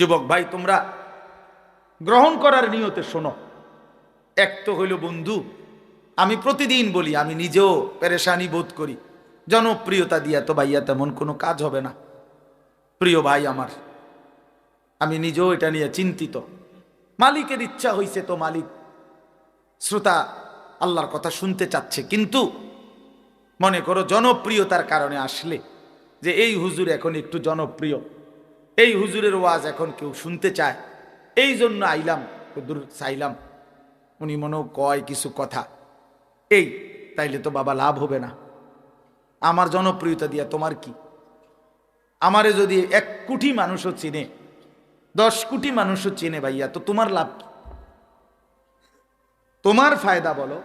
যুবক ভাই, তোমরা গ্রহণ করার নিয়তে শোনো। এক তো হইল বন্ধু, আমি প্রতিদিন বলি, আমি নিজেও পেরেশানি বোধ করি। জনপ্রিয়তা দিয়া তো ভাইয়া তেমন কোনো কাজ হবে না। প্রিয় ভাই আমার, আমি নিজেও এটা নিয়ে চিন্তিত। মালিকের ইচ্ছা হইছে তো মালিক, শ্রোতা আল্লাহর কথা শুনতে চাচ্ছে, কিন্তু মনে করো জনপ্রিয়তার কারণে আসলে যে এই হুজুর এখন একটু জনপ্রিয়। এই হুজুরের ওয়াজ এখন কেউ শুনতে চায়। এই জন্য আইলাম, হুজুর চাইলাম। উনি মনেও কয় কিছু কথা। এই, তাইলে তো বাবা লাভ হবে না। আমার জনপ্রিয়তা দিয়া তোমার কি? আমারে যদি এক কোটি মানুষও চিনে, দশ কোটি মানুষও চিনে ভাইয়া, তো তোমার লাভ কি? তোমার ফায়দা বলো।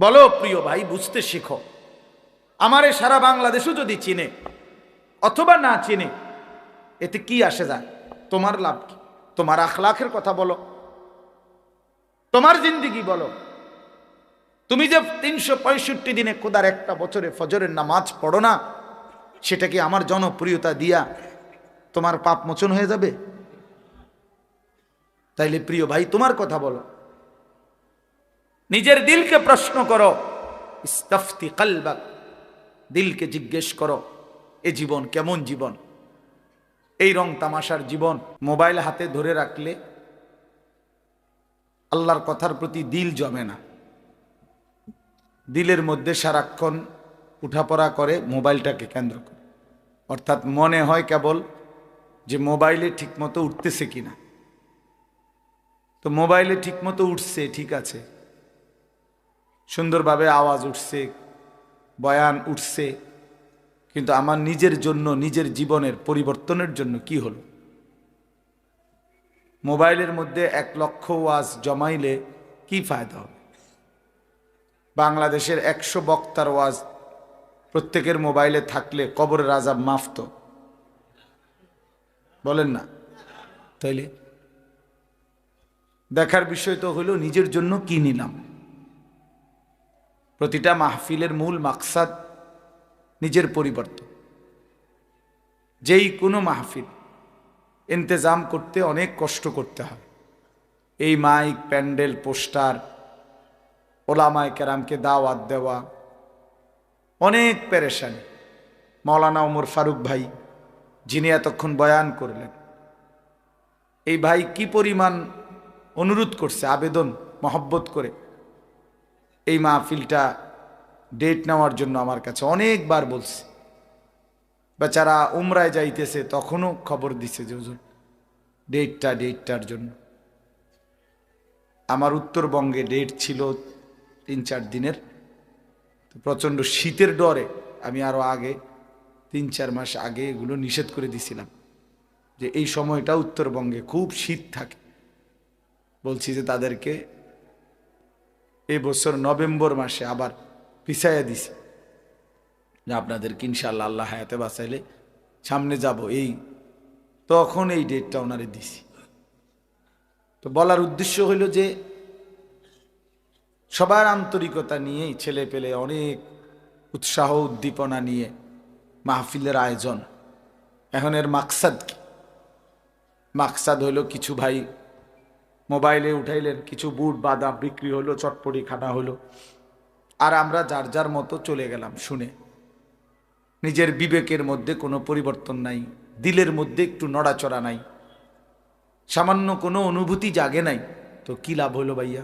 বলো, প্রিয় ভাই, বুঝতে শেখো। আমারে সারা বাংলাদেশও যদি চিনে অথবা না চিনে, এতে কি আসে যায়? তোমার লাভ কি? তোমার আখলাখের কথা বলো। তোমার জিন্দিগি বলো। তুমি যে তিনশো পঁয়ষট্টি দিনে খোদার একটা বছরে ফজরের নামাজ পড়ো না, সেটা কি আমার জনপ্রিয়তা দিয়া তোমার পাপ মোচন হয়ে যাবে? তাইলে প্রিয় ভাই, তোমার কথা বলো। নিজের দিলকে প্রশ্ন করো। ইস্তফতি কালবাক, দিলকে জিজ্ঞেস করো। এ জীবন কেমন জীবন? এই রং তামাশার জীবন মোবাইল হাতে ধরে রাখলে আল্লাহর কথার প্রতি দিল জমে না। দিলের মধ্যে সারাক্ষণ উঠাপড়া করে মোবাইলটাকে কেন্দ্র করে। অর্থাৎ মনে হয় কেবল যে মোবাইলে ঠিকমতো উঠতেছে কিনা তো মোবাইলে ঠিকমতো উঠছে, ঠিক আছে। সুন্দরভাবে আওয়াজ উঠছে, বয়ান উঠছে কিন্তু আমার নিজের জন্য, নিজের জীবনের পরিবর্তনের জন্য কি হলো? মোবাইলের মধ্যে এক লক্ষ ওয়াজ জমাইলে কি ফায়দা হবে? বাংলাদেশের একশো বক্তার ওয়াজ প্রত্যেকের মোবাইলে থাকলে কবরের রাজা মাফত বলেন না? তাইলে? দেখার বিষয় তো হলো নিজের জন্য কি নিলাম? প্রতিটা মাহফিলের মূল মাকসাদ নিজের পরিবর্তন। যেই কোনো মাহফিল ইন্তজাম করতে অনেক কষ্ট করতে হয়। এই মাইক, প্যান্ডেল, পোস্টার, ওলামায় কেরামকে দাওয়াত দেওয়া, অনেক পেরেশানি। মৌলানা ওমর ফারুক ভাই, যিনি এতক্ষণ বয়ান করলেন, এই ভাই কি পরিমাণ অনুরোধ করছে, আবেদন, মহব্বত করে এই মাহফিলটা ডেট নেওয়ার জন্য আমার কাছে অনেকবার বলছে। বেচারা উমরায় যাইতেছে, তখনও খবর দিছে যে, হুজুর ডেটটা ডেটটার জন্য। আমার উত্তরবঙ্গে ডেট ছিল তিন, চার দিনের। তো প্রচণ্ড শীতের ডরে আমি আরও আগে, তিন, চার মাস আগে এগুলো নিষেধ করে দিছিলাম। যে এই সময়টা উত্তরবঙ্গে খুব শীত থাকে। বলছি যে তাদেরকে এই বছর নভেম্বর মাসে আবার পিছাইয়া দিছি। যে আপনাদেরকে ইনশাল্লাহ আল্লাহ হায়াতে বাঁচাইলে সামনে যাব। এই, তখন এই ডেটটা ওনারে দিছি। তো বলার উদ্দেশ্য হইল যে, সবার আন্তরিকতা নিয়েই ছেলে পেলে অনেক উৎসাহ উদ্দীপনা নিয়ে মাহফিলের আয়োজন। এখন এর মাকসাদ কি? মাকসাদ হইল কিছু ভাই মোবাইলে উঠাইলেন, কিছু বুট বাদাম বিক্রি হলো চটপটি খানা হলো আর আমরা যার যার মতো চলে গেলাম, শুনে। নিজের বিবেকের মধ্যে কোনো পরিবর্তন নাই, দিলের মধ্যে একটু নড়াচড়া নাই। সামান্য কোনো অনুভূতি জাগে নাই, তো কি লাভ হলো ভাইয়া?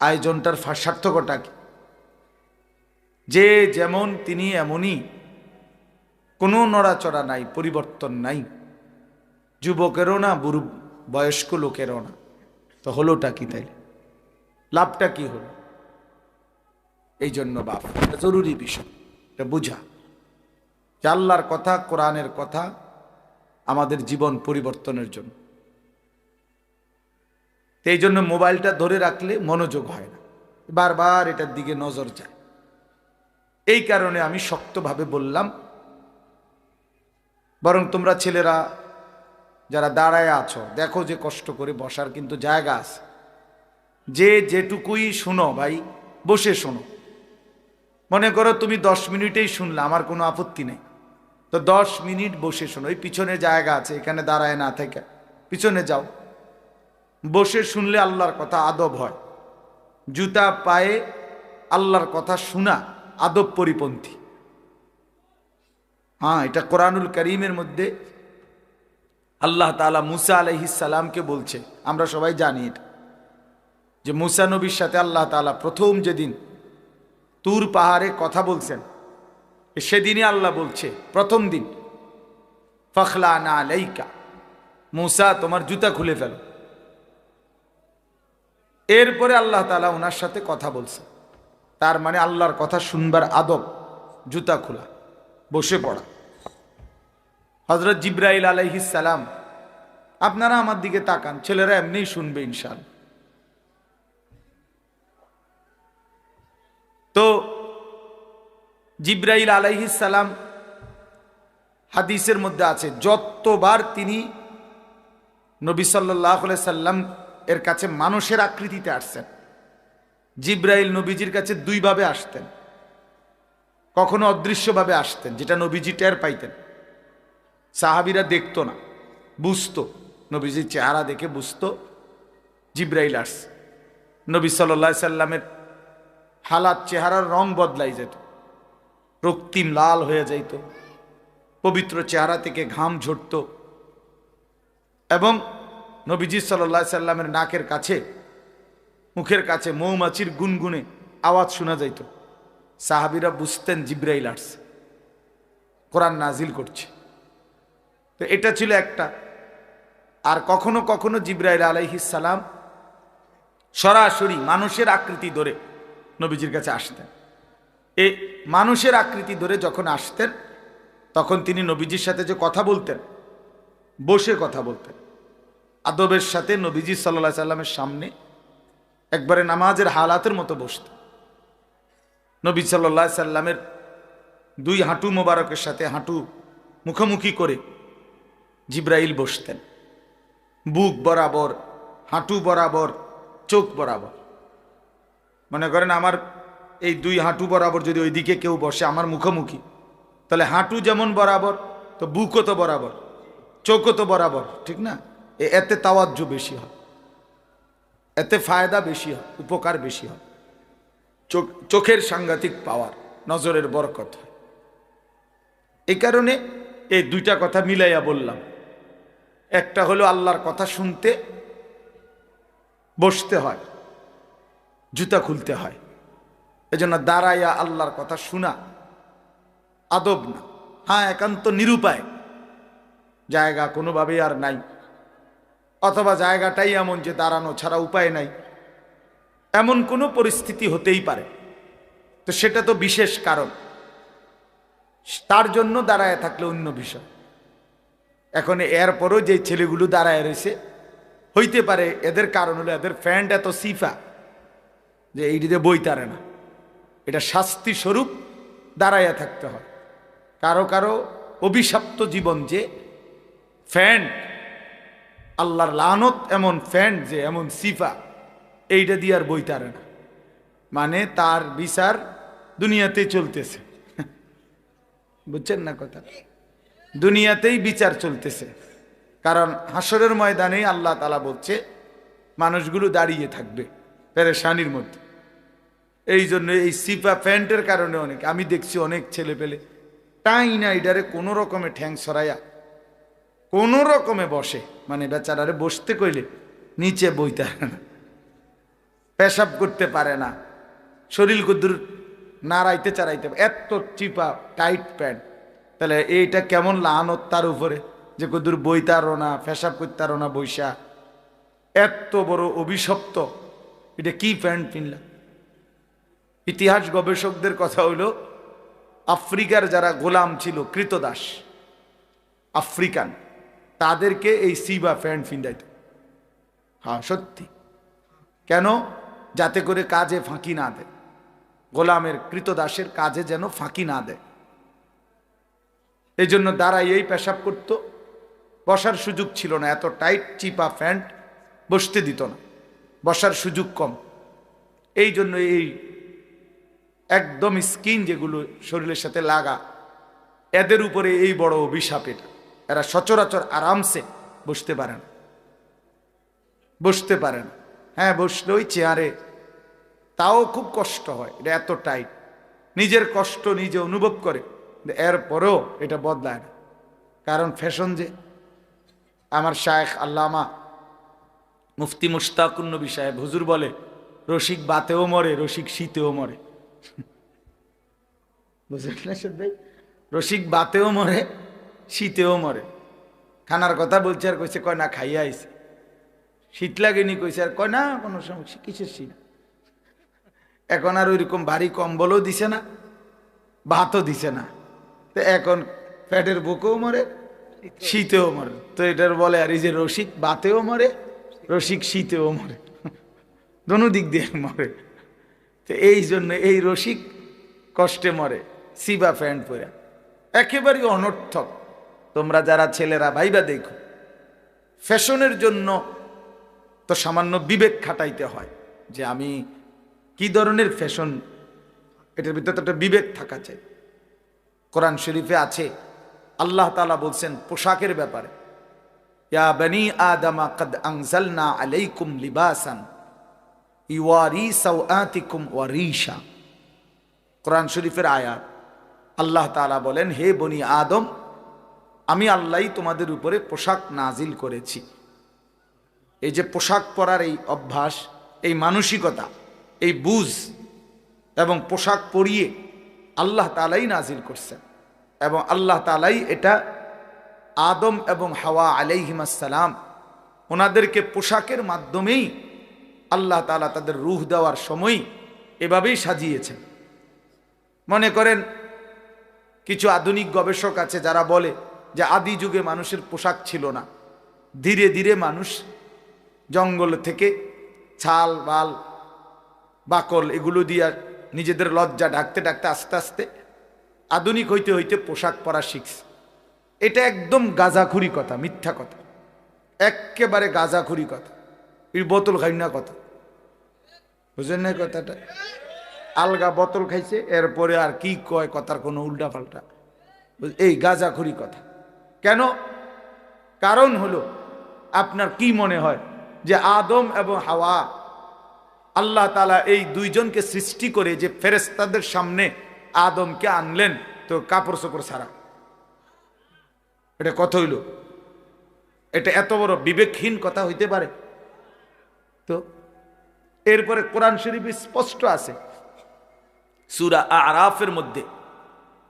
আয়োজনটার সার্থকতা কি? যে যেমন তিনি এমনই, কোনো নড়াচড়া নাই, পরিবর্তন নাই। যুবকেরও না, বুড়ো বয়স্ক লোকেরও না। তো হলোটা কি তাই লাভটা কি হলো? এই জন্য বাপ, এটা জরুরি বিষয়, এটা বুঝা। যে আল্লাহর কথা, কোরআনের কথা আমাদের জীবন পরিবর্তনের জন্য। এই জন্য মোবাইলটা ধরে রাখলে মনোযোগ হয় না। বারবার এটার দিকে নজর যায় এই কারণে আমি শক্তভাবে বললাম, বরং তোমরা ছেলেরা যারা দাঁড়ায় আছো, দেখো যে কষ্ট করে বসার কিন্তু জায়গা আছে। যে যেটুকুই শুনো ভাই, বসে শোনো। মনে করো তুমি দশ মিনিটেই শুনলে, আমার কোনো আপত্তি নেই। তো দশ মিনিট বসে শোনো ওই পিছনে জায়গা আছে, এখানে দাঁড়ায় না থেকে। পিছনে যাও। বসে শুনলে আল্লাহর কথা আদব হয়। জুতা পায়ে আল্লাহর কথা শোনা আদব পরিপন্থী। হ্যাঁ এটা কোরআনুল করিমের মধ্যে আল্লাহ তালা মুসা আলহিসাল্লামকে বলছে, আমরা সবাই জানি এটা। যে মুসা নবীর সাথে আল্লাহ তালা প্রথম যেদিন তুর পাহাড়ে কথা বলছেন। সেদিনই আল্লাহ বলছে, প্রথম দিন। ফখলা না লাইকা মুসা, তোমার জুতা খুলে ফেল। এরপরে আল্লাহ তালা ওনার সাথে কথা বলছে তার মানে আল্লাহর কথা শুনবার আদব, জুতা খোলা, বসে পড়া। হজরত জিব্রাইল আলাইহিস সালাম, আপনারা আমার দিকে তাকান, ছেলেরা এমনিই শুনবে ইনশাল তো জিব্রাইল সালাম হাদিসের মধ্যে আছে, যতবার তিনি নবী সাল্লাহ সাল্লাম এর কাছে মানুষের আকৃতিতে আসছেন, জিব্রাইল নবীজির কাছে দুইভাবে আসতেন, কখনো অদৃশ্যভাবে আসতেন, যেটা নবীজি টের পাইতেন। সাহাবিরা দেখতো না, বুঝতো, নবীজির চেহারা দেখে বুঝতো জিব্রাইল আস নবী সাল্লা সাল্লামের হালাত চেহারার রং বদলাই যেত। রক্তিম লাল হয়ে যাইত। পবিত্র চেহারা থেকে ঘাম ঝরত। এবং নবীজি সাল্লা সাল্লামের নাকের কাছে, মুখের কাছে মৌমাছির গুনগুনে আওয়াজ শোনা যাইত। সাহাবিরা বুঝতেন জিব্রাইল আর্টস কোরআন নাজিল করছে। তো এটা ছিল একটা। আর কখনো কখনো জিব্রাইল আলাইহিস সালাম সরাসরি মানুষের আকৃতি ধরে নবীজির কাছে আসতেন। এ মানুষের আকৃতি ধরে যখন আসতেন, তখন তিনি নবীজির সাথে যে কথা বলতেন, বসে কথা বলতেন। আদবের সাথে নবীজি সাল্লা সাল্লামের সামনে একবারে নামাজের হালাতের মতো বসত নবী সাল্লা সাল্লামের দুই হাঁটু মোবারকের সাথে হাঁটু মুখোমুখি করে জিব্রাইল বসতেন। বুক বরাবর, হাঁটু বরাবর, চোখ বরাবর। মনে করেন আমার এই দুই হাঁটু বরাবর যদি ওইদিকে কেউ বসে, আমার মুখোমুখি, তাহলে হাঁটু যেমন বরাবর, তো বুকও তো বরাবর, চোখও তো বরাবর, ঠিক না? এতে তাওয়াজ্য বেশি হয়, এতে ফায়দা বেশি হয়, উপকার বেশি হয়। চোখ, চোখের সাংঘাতিক পাওয়ার, নজরের বরকত হয়। এই কারণে এই দুইটা কথা মিলাইয়া বললাম। একটা হলো আল্লাহর কথা শুনতে, বসতে হয়। জুতা খুলতে হয়। এজন্য দাঁড়াইয়া আল্লাহর কথা শোনা আদব না। হ্যাঁ একান্ত নিরুপায়। জায়গা কোনোভাবেই আর নাই। অথবা জায়গাটাই এমন যে দাঁড়ানো ছাড়া উপায় নাই। এমন কোনো পরিস্থিতি হতেই পারে। তো সেটা তো বিশেষ কারণ। তার জন্য দাঁড়ায় থাকলে অন্য বিষয়। এখন এরপরও যে ছেলেগুলো দাঁড়ায় রয়েছে, হইতে পারে এদের কারণ হলো এদের ফ্যান্ট এত সিফা। যে এইটিতে বই তারে না। এটা শাস্তি স্বরূপ দাঁড়াইয়া থাকতে হয়। কারও কারও অভিশপ্ত জীবন যে ফ্যান্ট আল্লাহর লানত এমন ফ্যান্ট যে এমন সিফা, এইটা দিয়ে আর বই তারে না। মানে তার বিচার দুনিয়াতেই চলতেছে। বুঝছেন না কথা? দুনিয়াতেই বিচার চলতেছে। কারণ হাসরের ময়দানেই আল্লাহ তালা বলছে, মানুষগুলো দাঁড়িয়ে থাকবে, পেরেশানির মধ্যে। এই জন্য এই সিপা প্যান্টের কারণে অনেক, আমি দেখছি অনেক ছেলে পেলে। টাই না এটারে কোনো রকমে ঠ্যাং সরাইয়া, কোনো রকমে বসে। মানে বেচারারে বসতে কইলে নিচে বইতে না, পেশাব করতে পারে না, শরীর কুদ্দুর নাড়াইতে চারাইতে পারে। এত চিপা, টাইট প্যান্ট। তাহলে এইটা কেমন লানত তার উপরে? যে কুদ্দুর বইতারও না, পেশাব করতারও না বৈশা এত বড় অভিশপ্ত। এটা কি প্যান্ট কিনলাম ইতিহাস গবেষকদের কথা হইল, আফ্রিকার যারা গোলাম ছিল, কৃতদাস, আফ্রিকান, তাদেরকে এই সিবা প্যান্ট ফিন্দাইত। হ্যাঁ সত্যি। কেন? যাতে করে কাজে ফাঁকি না দেয়। গোলামের কৃতদাসের কাজে যেন ফাঁকি না দেয়। এই জন্য দাঁড়াইয়েই পেশাব করত। বসার সুযোগ ছিল না, এত টাইট, চিপা প্যান্ট বসতে দিত না। বসার সুযোগ কম। এই জন্য এই একদম স্কিন যেগুলো শরীরের সাথে লাগা, এদের উপরে এই বড় অভিশাপ এটা। এরা সচরাচর আরামসে বসতে পারে না। বসতে পারে না। হ্যাঁ বসলে ওই চেয়ারে। তাও খুব কষ্ট হয়, এটা এত টাইট। নিজের কষ্ট নিজে অনুভব করে এরপরেও এটা বদলায় না। কারণ ফ্যাশন যে, আমার শায়েখ আল্লামা মুফতি মুশতাকুন নবী সাহেব হুজুর বলে, রসিক বাতেও মরে, রসিক শীতেও মরে। বুঝলেন না ভাই? রসিক বাতেও মরে, শীতেও মরে। খানার কথা বলছে আর কইছে, কয় না, খাইয়া আইছে। শীত লাগেনি কইছে আর কয় না, কোনো সমস্যা, কিসের শীত? এখন আর ওইরকম ভারী কম্বলও দিছে না, ভাতও দিছে না। তো এখন ফ্যাটের বুকেও মরে, শীতেও মরে। তো এটার বলে আর এই যে রসিক বাতেও মরে, রসিক শীতেও মরে। দোনো দিক দিয়ে মরে। তো এই জন্য এই রসিক কষ্টে মরে, সিবা প্যান্ট পরে। একেবারেই অনর্থক। তোমরা যারা ছেলেরা, ভাইবা দেখো, ফ্যাশনের জন্য তো সামান্য বিবেক খাটাইতে হয় যে আমি কি ধরনের ফ্যাশন, এটার ভিতরে একটা বিবেক থাকা চাই। কোরআন শরীফে আছে, আল্লাহ তালা বলছেন পোশাকের ব্যাপারে, ইয়া বনি আদমা, কদ আনজালনা আলাইকুম লিবাসান। ওয়ারিশা। কোরআন শরীফের আয়াত। আল্লাহ তাআলা বলেন, হে বনি আদম, আমি আল্লাহই তোমাদের উপরে পোশাক নাজিল করেছি। এই যে পোশাক পরার এই অভ্যাস, এই মানসিকতা, এই বুঝ এবং পোশাক পরিয়ে আল্লাহ তালাই নাজিল করছেন এবং আল্লাহ তালাই এটা আদম এবং হাওয়া আলাইহিমাসালাম ওনাদেরকে পোশাকের মাধ্যমেই আল্লাহ তালা তাদের রুহ দেওয়ার সময় এভাবেই সাজিয়েছেন। মনে করেন, কিছু আধুনিক গবেষক আছে যারা বলে যে আদি যুগে মানুষের পোশাক ছিল না। ধীরে ধীরে মানুষ জঙ্গল থেকে ছাল, বাল, বাকল এগুলো দিয়ে নিজেদের লজ্জা ডাকতে ডাকতে আস্তে আস্তে আধুনিক হইতে হইতে পোশাক পরা শিখছে। এটা একদম গাজাখুরি কথা, মিথ্যা কথা। একেবারে গাঁজাখুরি কথা। এই বোতল খাই না কথা। বুঝলেন না কথাটা। আলগা বোতল খাইছে, এরপরে আর কি কয় কথার কোনো উল্টা পাল্টা এই গাজাখুরি কথা। কেন? কারণ হলো, আপনার কি মনে হয় যে আদম এবং হাওয়া, আল্লাহ তালা এই দুইজনকে সৃষ্টি করে যে ফেরেস্তাদের সামনে আদমকে আনলেন, তো কাপড় চোপড় ছাড়া। এটা কত হইল। এটা এত বড় বিবেকহীন কথা হইতে পারে। তো এরপরে কোরআন শরীফ স্পষ্ট আছে। সুরা আরাফের মধ্যে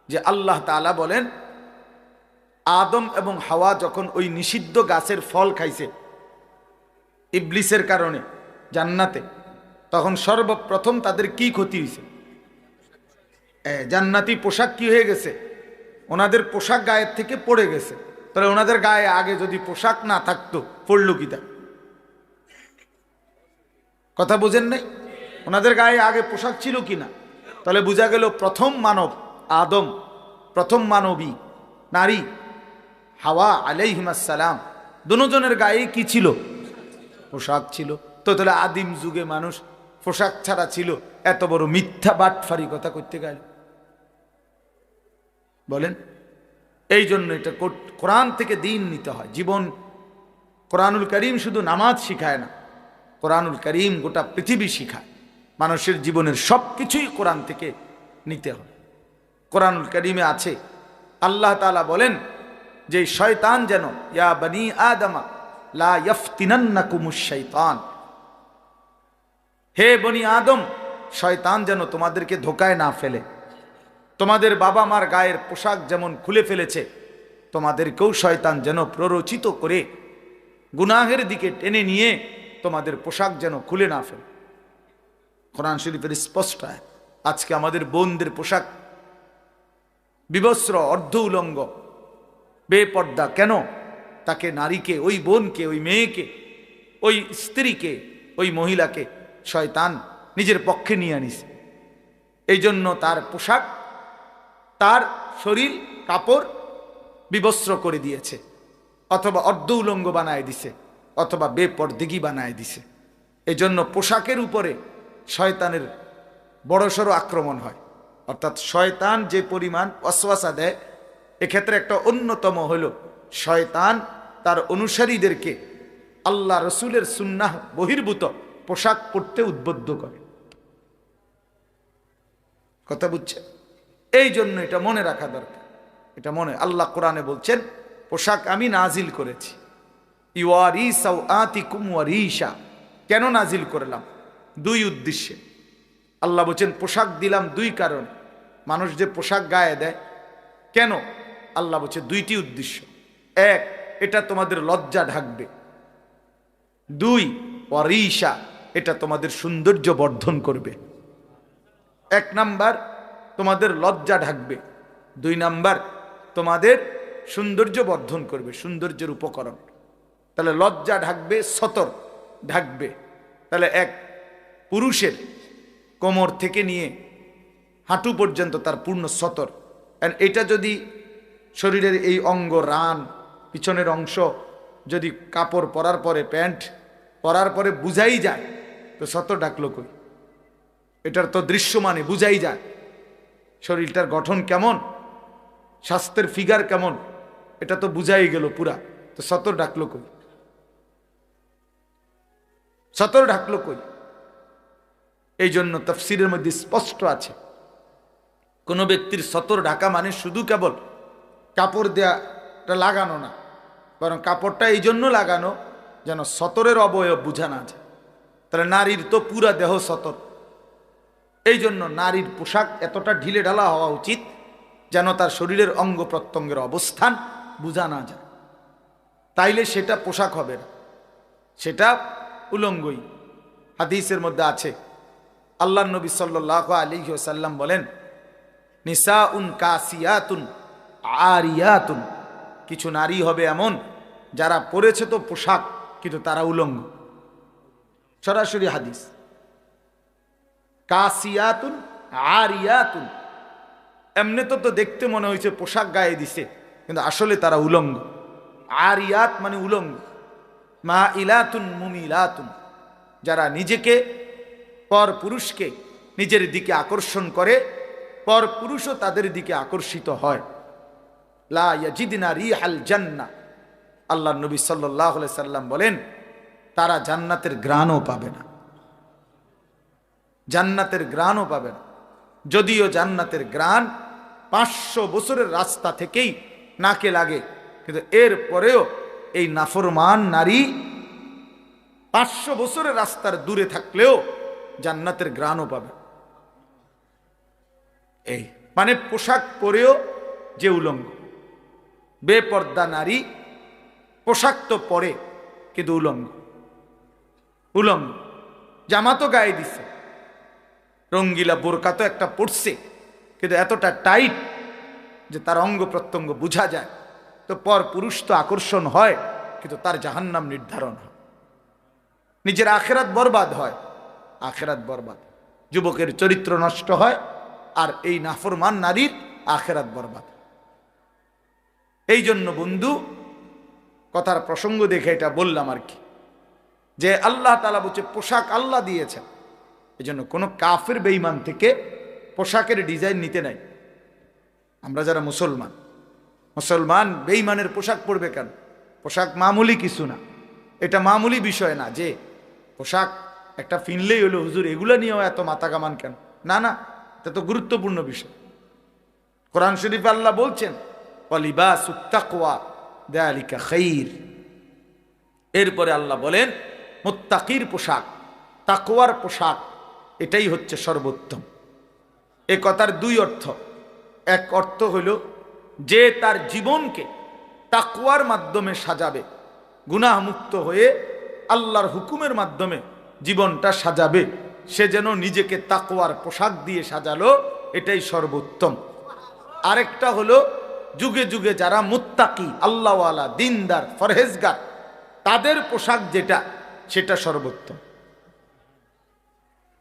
যে আল্লাহ তালা বলেন, আদম এবং হাওয়া যখন ওই নিষিদ্ধ গাছের ফল খাইছে, ইবলিসের কারণে জান্নাতে, তখন সর্বপ্রথম তাদের কি ক্ষতি হয়েছে জান্নাতি পোশাক কি হয়ে গেছে? ওনাদের পোশাক গায়ের থেকে পড়ে গেছে। তাহলে ওনাদের গায়ে আগে যদি পোশাক না থাকতো, পড়ল কি তা? কথা বোঝেন নাই? ওনাদের গায়ে আগে পোশাক ছিল কি না তাহলে বোঝা গেল প্রথম মানব আদম, প্রথম মানবী, নারী, হাওয়া আলাইহিমাসালাম দুজনের গায়ে কি ছিল? পোশাক ছিল। তো তাহলে আদিম যুগে মানুষ পোশাক ছাড়া ছিল। এত বড় মিথ্যা বাটফারি কথা করতে গেল। বলেন, এই জন্য এটা কোরআন থেকে দিন নিতে হয়। জীবন কোরআনুল করিম শুধু নামাজ শিখায় না কোরআনুল করিম গোটা পৃথিবী শিখায় মানুষের জীবনের সব কিছুই কোরআন থেকে নিতে হয় কোরআনুল করিমে আছে, আল্লাহ তালা বলেন যে শয়তান যেন, ইয়া বনি আদমা, লা হে বনি আদম, শয়তান যেন তোমাদেরকে ধোকায় না ফেলে। তোমাদের বাবা মার গায়ের পোশাক যেমন খুলে ফেলেছে, তোমাদেরকেও শয়তান যেন প্ররোচিত করে, গুনাহের দিকে টেনে নিয়ে তোমাদের পোশাক যেন খুলে না ফেলে। কোরআন শরীফের স্পষ্ট আজকে আমাদের বোনদের পোশাক। বিবস্ত্র, অর্ধ উলঙ্গ, বেপর্দা কেন? তাকে নারীকে, ওই বোনকে, ওই মেয়েকে, ওই স্ত্রীকে, ওই মহিলাকে শয়তান নিজের পক্ষে নিয়ে আনিছে। এই জন্য তার পোশাক, তার শরীর, কাপড় বিবস্ত্র করে দিয়েছে, অথবা অর্ধ উলঙ্গ বানায় দিছে। অথবা বেপরদিগি বানায় দিছে। এজন্য পোশাকের উপরে শয়তানের বড়সড় আক্রমণ হয়। অর্থাৎ শয়তান যে পরিমাণ অশ্বাসা দেয়, এক্ষেত্রে একটা অন্যতম হলো শয়তান তার অনুসারীদেরকে আল্লাহ রসুলের সুন্নাহ বহির্ভূত পোশাক পরতে উদ্বুদ্ধ করে। কথা বুঝছেন এই জন্য এটা মনে রাখা দরকার। এটা মনে, আল্লাহ কোরআনে বলছেন, পোশাক আমি নাজিল করেছি। কেন নাজিল করলাম? দুই উদ্দেশ্যে। আল্লাহ বলছেন, পোশাক দিলাম দুই কারণ। মানুষ যে পোশাক গায়ে দেয়, কেন? আল্লাহ বলছে, দুইটি উদ্দেশ্য। এক, এটা তোমাদের লজ্জা ঢাকবে। দুই অরিসা এটা তোমাদের সৌন্দর্য বর্ধন করবে। এক নাম্বার, তোমাদের লজ্জা ঢাকবে। দুই নাম্বার, তোমাদের সৌন্দর্য বর্ধন করবে, সৌন্দর্যের উপকরণ। তাহলে লজ্জা ঢাকবে, সতর ঢাকবে। তাহলে এক পুরুষের কোমর থেকে নিয়ে হাঁটু পর্যন্ত তার পূর্ণ সতর। এটা যদি শরীরের এই অঙ্গ রান, পিছনের অংশ যদি কাপড় পরার পরে, প্যান্ট পরার পরে বুঝাই যায়, তো সতর ডাকলো কই? এটার তো দৃশ্যমানে বুঝাই যায়। শরীরটার গঠন কেমন? স্বাস্থ্যের ফিগার কেমন? এটা তো বুঝাই গেল পুরা। তো সতর ডাকলো কই? সতর ঢাকলো কই এই জন্য তফসিরের মধ্যে স্পষ্ট আছে। কোনো ব্যক্তির সতর ঢাকা মানে শুধু কেবল কাপড় দেয়াটা লাগানো না, বরং কাপড়টা এই জন্য লাগানো যেন সতরের অবয়ব বোঝা না যায়। তাহলে নারীর তো পুরা দেহ সতর। এই জন্য নারীর পোশাক এতটা ঢিলে ঢালা হওয়া উচিত যেন তার শরীরের অঙ্গ প্রত্যঙ্গের অবস্থান বোঝা না যায়। তাইলে সেটা পোশাক হবে না। সেটা উলঙ্গই। হাদিসের মধ্যে আছে। আল্লাহ নবী সাল্লাহ আলী সাল্লাম বলেন নিসা উন কাসিয়াতুন আরিয়াতুন। কিছু নারী হবে এমন, যারা পরেছে তো পোশাক, কিন্তু তারা উলঙ্গ। সরাসরি হাদিস। কাসিয়াতুন আরিয়াতুন। এমনি তো তো দেখতে মনে হয়েছে পোশাক গায়ে দিছে, কিন্তু আসলে তারা উলঙ্গ। আরিয়াত মানে উলঙ্গ। মা ইলাতুন মুমিলাতুন, যারা নিজেকে, পর পুরুষকে নিজের দিকে আকর্ষণ করে, পর পুরুষও তাদের দিকে আকর্ষিত হয়। লা জান্না। আল্লাহ নবী সাল্লাহ সাল্লাম বলেন, তারা জান্নাতের গ্রাণও পাবে না। জান্নাতের গ্রাণও পাবে না। যদিও জান্নাতের গ্রাণ পাঁচশো বছরের রাস্তা থেকেই নাকে লাগে, কিন্তু এর পরেও এই নাফরমান নারী পাঁচশো বছরের রাস্তার দূরে থাকলেও জান্নাতের গ্রাণও পাবে। এই মানে পোশাক পরেও যে উলঙ্গ, বেপর্দা নারী পোশাক তো পরে, কিন্তু উলঙ্গ। উলঙ্গ, জামা তো গায়ে দিছে, রঙ্গিলা বোরকা তো একটা পড়ছে কিন্তু এতটা টাইট যে তার অঙ্গ প্রত্যঙ্গ বোঝা যায়। তো পর পুরুষ তো আকর্ষণ হয়, কিন্তু তার জাহান্নাম নির্ধারণ হয়। নিজের আখেরাত বরবাদ হয়, আখেরাত বরবাদ। যুবকের চরিত্র নষ্ট হয়, আর এই নাফরমান নারীর আখেরাত বরবাদ। এই জন্য বন্ধু, কথার প্রসঙ্গ দেখে এটা বললাম আর কি, যে আল্লাহ তালা বলছে, পোশাক আল্লাহ দিয়েছেন। এই জন্য কোনো কাফের বেইমান থেকে পোশাকের ডিজাইন নিতে নাই। আমরা যারা মুসলমান মুসলমান বেইমানের পোশাক পরবে কেন? পোশাক মামুলি কিছু না। এটা মামুলি বিষয় না যে পোশাক একটা ফিনলেই হলো, হুজুর, এগুলো নিয়েও এত মাথা কামান কেন? না না, এটা তো গুরুত্বপূর্ণ বিষয়। কোরআন শরীফ আল্লাহ বলছেন অলিবা সুত্তাকোয়া দেয়ালিকা খৈর এরপরে আল্লাহ বলেন, মোত্তাকির পোশাক তাকোয়ার পোশাক, এটাই হচ্ছে সর্বোত্তম। এ কথার দুই অর্থ। এক অর্থ হইল যে তার জীবনকে তাকুয়ার মাধ্যমে সাজাবে, গুনাহমুক্ত হয়ে আল্লাহর হুকুমের মাধ্যমে জীবনটা সাজাবে, সে যেন নিজেকে তাকুয়ার পোশাক দিয়ে সাজালো, এটাই সর্বোত্তম। আরেকটা হলো, যুগে যুগে যারা মুত্তাকি, আল্লাহওয়ালা, দিনদার, ফরহেজগার, তাদের পোশাক যেটা, সেটা সর্বোত্তম।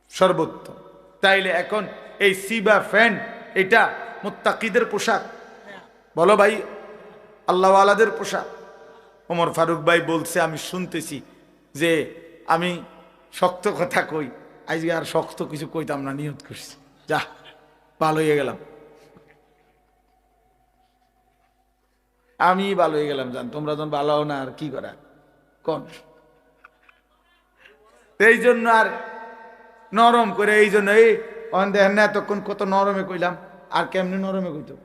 সর্বোত্তম। তাইলে এখন এই সিবা ফ্যান এটা মুত্তাকিদের পোশাক বলো ভাই আল্লাহওয়ালাদের পোশাক। ওমর ফারুক ভাই বলছে, আমি শুনতেছি যে আমি শক্ত কথা কই। আজকে আর শক্ত কিছু কইতাম না, নিয়ত করছি। যা, ভালো হয়ে গেলাম। আমি ভালো হয়ে গেলাম, জান। তোমরা যখন ভালো হও না, আর কি করা? কোন? এই জন্য আর নরম করে, এই জন্য, এই দেখেন না, এতক্ষণ কত নরমে কইলাম, আর কেমনি নরমে কইতো